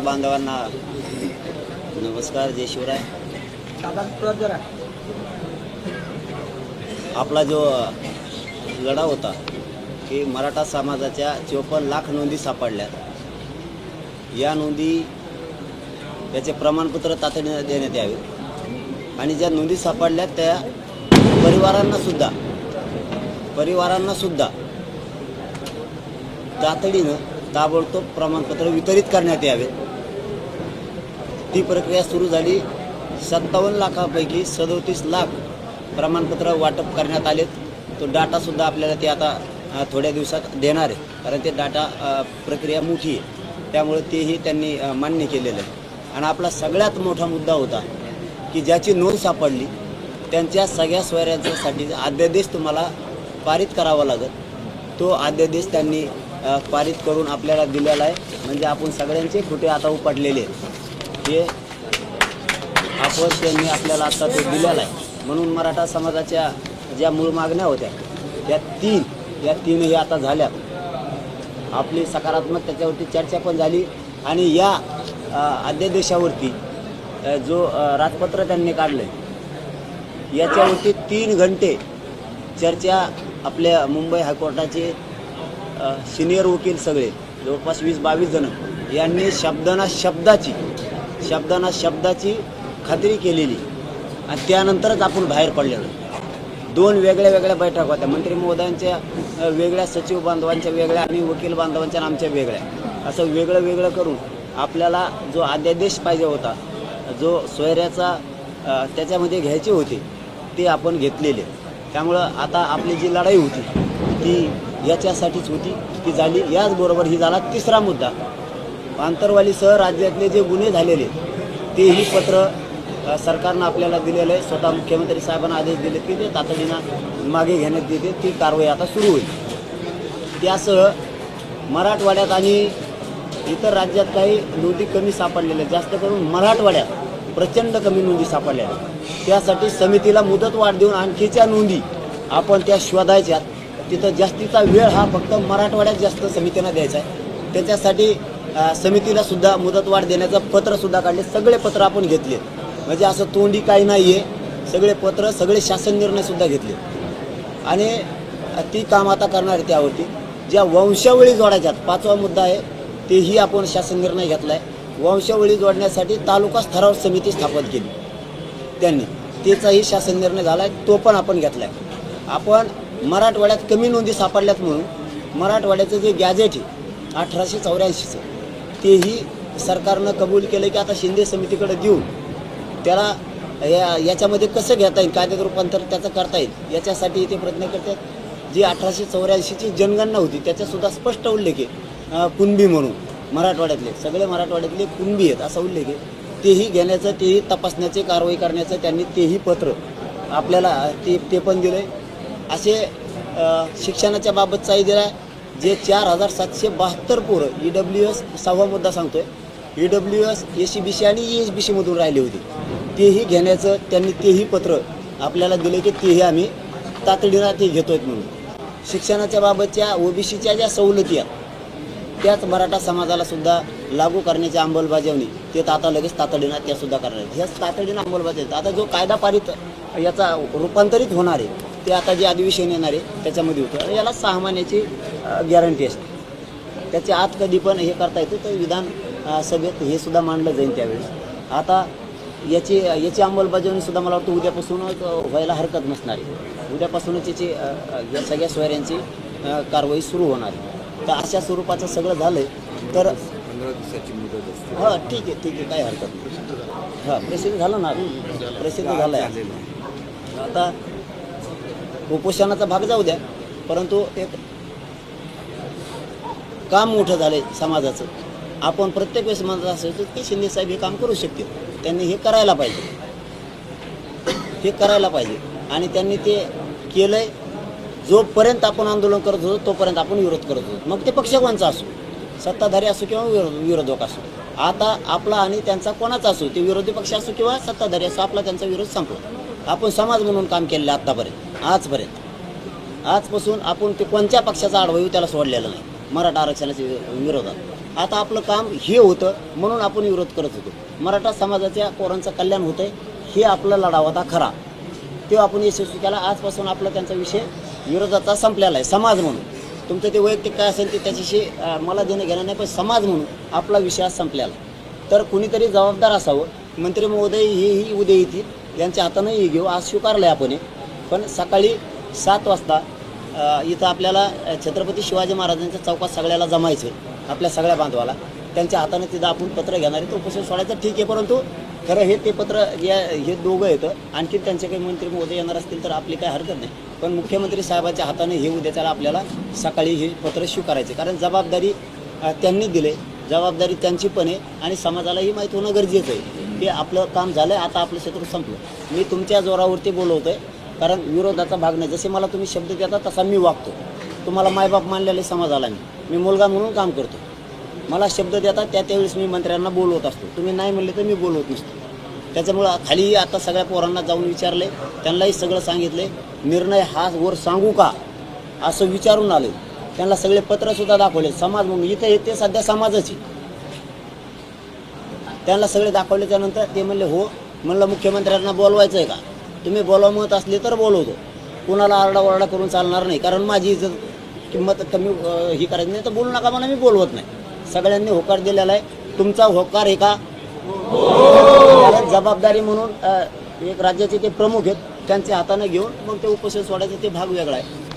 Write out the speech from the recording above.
पत्रकार बांधवांना नमस्कार जय शिवराय. आपला जो लढा होता की मराठा समाजाच्या चोपन्न लाख नोंदी सापडल्यात. या नोंदी त्याचे प्रमाणपत्र तातडीने देण्यात यावे. आणि ज्या नोंदी सापडल्यात त्या परिवारांना सुद्धा परिवारांना सुद्धा तातडीनं ताबडतोब प्रमाणपत्र वितरित करण्यात यावे. ती प्रक्रिया सुरू झाली. सत्तावन्न लाखापैकी सदोतीस लाख प्रमाणपत्र वाटप करण्यात आलेत. तो डाटासुद्धा आपल्याला ते आता थोड्या दिवसात देणार आहे. कारण ते डाटा प्रक्रिया मोठी आहे. त्यामुळे तेही त्यांनी मान्य केलेलं आहे. आणि आपला सगळ्यात मोठा मुद्दा होता की ज्याची नोंद सापडली त्यांच्या सगळ्या स्वैरांच्यासाठी अध्यादेश तुम्हाला पारित करावा लागत तो अध्यादेश त्यांनी पारित करून आपल्याला दिलेला आहे. म्हणजे आपण सगळ्यांचे खोटे आता उपटलेले आहेत. हे आपण त्यांनी आपल्याला आता ते दिलेला आहे. म्हणून मराठा समाजाच्या ज्या मूळ मागण्या होत्या त्या तीन या तीनही आता झाल्या आपली सकारात्मक त्याच्यावरती चर्चा पण झाली आणि या अध्यादेशावरती जो राजपत्र त्यांनी काढलं आहे याच्यावरती तीन घंटे चर्चा आपल्या मुंबई हायकोर्टाचे सिनियर वकील सगळे जवळपास वीस बावीस जण यांनी शब्दाना शब्दाची शब्दांना शब्दाची खात्री केलेली. आणि त्यानंतरच आपण बाहेर पडलेलो. दोन वेगळ्या वेगळ्या बैठक होत्या. मंत्री महोदयांच्या वेगळ्या सचिव बांधवांच्या वेगळ्या आणि वकील बांधवांच्या आमच्या वेगळ्या. असं वेगळं वेगळं करून आपल्याला जो अध्यादेश पाहिजे होता जो सोयऱ्याचा त्याच्यामध्ये घ्यायचे होते ते आपण घेतलेले. त्यामुळं आता आपली जी लढाई होती ती याच्यासाठीच होती ती झाली. याचबरोबर ही झाला तिसरा मुद्दा. आंतरवालीसह राज्यातले जे गुन्हे झालेले तेही पत्र सरकारनं आपल्याला दिलेलं आहे स्वतः मुख्यमंत्री साहेबांना आदेश दिले की ते तातडीनं मागे घेण्यात येते ती कारवाई आता सुरू होईल त्यासह मराठवाड्यात आणि इतर राज्यात काही नोंदी कमी सापडलेल्या आहेत. जास्त करून मराठवाड्यात प्रचंड कमी नोंदी सापडल्या आहेत. त्यासाठी समितीला मुदतवाढ देऊन आणखीच्या नोंदी आपण त्या शोधायच्यात तिथं जास्तीचा वेळ हा फक्त मराठवाड्यात जास्त समितीनं द्यायचा आहे त्याच्यासाठी समितीला सुद्धा मुदतवाढ देण्याचं पत्र सुद्धा काढले. सगळे पत्र आपण घेतले. म्हणजे असं तोंडी काही नाही आहे सगळे पत्र सगळे शासन निर्णय सुद्धा घेतले. आणि ती काम आता करणार आहे त्यावरती. ज्या वंशावळी जोडायच्यात पाचवा मुद्दा आहे तेही आपण शासन निर्णय घेतला आहे वंशावळी जोडण्यासाठी तालुका स्तरावर समिती स्थापन केली. त्यांनी. त्याचाही शासन निर्णय झाला आहे तो पण आपण घेतला आहे आपण मराठवाड्यात कमी नोंदी सापडल्यात म्हणून मराठवाड्याचं जे गॅजेट आहे अठराशे चौऱ्याऐंशीचं तेही सरकारनं कबूल केलं की आता शिंदे समितीकडे देऊन त्याला या याच्यामध्ये कसं घेता येईल कायद्यात रूपांतर त्याचं करता येईल याच्यासाठी ते प्रयत्न करतात. जी अठराशे चौऱ्याऐंशीची जनगणना होती त्याच्यासुद्धा स्पष्ट उल्लेख आहे. कुणबी म्हणून मराठवाड्यातले सगळे मराठवाड्यातले कुणबी आहेत असा उल्लेख आहे. तेही घेण्याचं तेही तपासण्याचे कारवाई करण्याचं त्यांनी तेही पत्र आपल्याला ते ते पण दिलं आहे असे शिक्षणाच्या बाबतचाही दिला आहे जे चार हजार सातशे बहात्तर पोरं ई डब्ल्यू एस सहावा मुद्दा सांगतोय. E W S A C B C आणि ई एस बी सीमधून राहिले होते. तेही घेण्याचं त्यांनी तेही पत्र आपल्याला दिले की तेही आम्ही तातडीनं ते घेतोय म्हणून. शिक्षणाच्या बाबतच्या ओबीसीच्या ज्या सवलती आहेत त्याच मराठा समाजाला सुद्धा लागू करण्याची अंमलबजावणी ते तर आता लगेच तातडीनं त्यासुद्धा करणार आहेत. ह्याच तातडीनं अंमलबजावणी आता जो कायदा पारित याचा रूपांतरित होणार आहे ते आता जे अधिवेशन येणार आहे त्याच्यामध्ये होतं याला सहा महिन्याची गॅरंटी असते. त्याच्या आत कधी पण हे करता येतं तर विधान सभेत हे सुद्धा मांडलं जाईल त्यावेळेस. आता याची याची अंमलबजावणी सुद्धा मला वाटतं उद्यापासूनच अ, व्हायला हरकत नसणार आहे. उद्यापासूनच याची या सगळ्या सोयऱ्यांची कारवाई सुरू होणार आहे. तर अशा स्वरूपाचं सगळं झालं तर पंधरा दिवसाची मुदत असते. हां ठीक आहे ठीक आहे काही हरकत नाही. हां प्रसिद्ध झालं ना? प्रसिद्ध झालं आहे. आता उपोषणाचा भाग जाऊ द्या परंतु एक काम मोठं झालं आहे समाजाचं. आपण प्रत्येक वेळेस म्हणत असायचो की शिंदे साहेब हे काम करू शकतील. त्यांनी हे करायला पाहिजे. हे करायला पाहिजे. आणि त्यांनी ते केलं आहे जोपर्यंत आपण आंदोलन करत होतो तोपर्यंत आपण विरोध करत होतो. मग ते पक्ष असो. सत्ताधारी असो किंवा विरोध विरोधक असो. आता आपला आणि त्यांचा कोणाचा असो ते विरोधी पक्ष असो किंवा सत्ताधारी असो आपला त्यांचा विरोध संपला. आपण समाज म्हणून काम केलेलं आत्तापर्यंत आजपर्यंत. आजपासून आपण ते कोणत्या पक्षाचा आडवा येऊ त्याला सोडलेलं नाही. मराठा आरक्षणाच्या विरोधात. आता आपलं काम हे होतं म्हणून आपण विरोध करत होतो. मराठा समाजाच्या पोरांचं कल्याण होतंय हे आपला लढा होता खरा. तेव्हा आपण यशस्वी केला आजपासून आपला त्यांचा विषय विरोधाचा संपलेला आहे. समाज म्हणून. तुमचं ते वैयक्तिक काय असेल ते त्याच्याशी मला देणं घेणं नाही पण समाज म्हणून आपला विषय आज संपलेला तर कुणीतरी जबाबदार असावं. मंत्री महोदय हेही उद्या येतील. यांच्या हातानं हे घेऊ. आज स्वीकारलं आहे आपण हे. पण सकाळी सात वाजता इथं आपल्याला छत्रपती शिवाजी महाराजांच्या चौकात सगळ्याला जमायचं आपल्या सगळ्या बांधवाला. त्यांच्या हाताने तिथं आपण पत्र घेणार आहे. तो उपोषण सोडायचं ठीक आहे परंतु खरं हे ते पत्र या हे दोघं येतं. आणखी त्यांचे काही मंत्री महोदय येणार असतील तर आपली काही हरकत नाही. पण मुख्यमंत्री साहेबाच्या हाताने हे उद्याच्याला आपल्याला सकाळी हे पत्र स्वीकारायचे कारण जबाबदारी त्यांनी दिले जबाबदारी त्यांची पण आहे. आणि समाजालाही माहीत होणं गरजेचं आहे. की आपलं काम झालं आहे आता आपलं शत्रू संपलं. मी तुमच्या जोरावरती बोलवतो आहे कारण विरोधाचा भाग नाही. जसे मला तुम्ही शब्द देता तसा मी वागतो. तुम्हाला मायबाप मानलेले समाजाला मी. मी मुलगा म्हणून काम करतो. मला शब्द देता त्या त्यावेळेस मी मंत्र्यांना बोलवत असतो. तुम्ही नाही म्हणले तर मी बोलवत नसतो. त्याच्यामुळं खाली आता सगळ्या पोरांना जाऊन विचारले. त्यांनाही सगळं सांगितले. निर्णय हा वर सांगू का? असं विचारून आले. त्यांना सगळे पत्रसुद्धा दाखवले. समाज म्हणून इथं येते सध्या समाजाची त्यांना सगळे दाखवले त्यानंतर ते म्हणले हो. म्हणलं मुख्यमंत्र्यांना बोलवायचं आहे का? तुम्ही बोलवा असले तर बोलवतो. कुणाला आरडाओरडा करून चालणार नाही. कारण माझी इज्जत किंमत कमी ही करायची नाही तर बोलू नका म्हणा मी बोलवत नाही. सगळ्यांनी होकार दिलेला आहे. तुमचा होकार आहे का जबाबदारी म्हणून एक राज्याचे ते प्रमुख आहेत त्यांच्या हाताने घेऊन मग ते उपोषण सोडायचं ते भाग वेगळा आहे.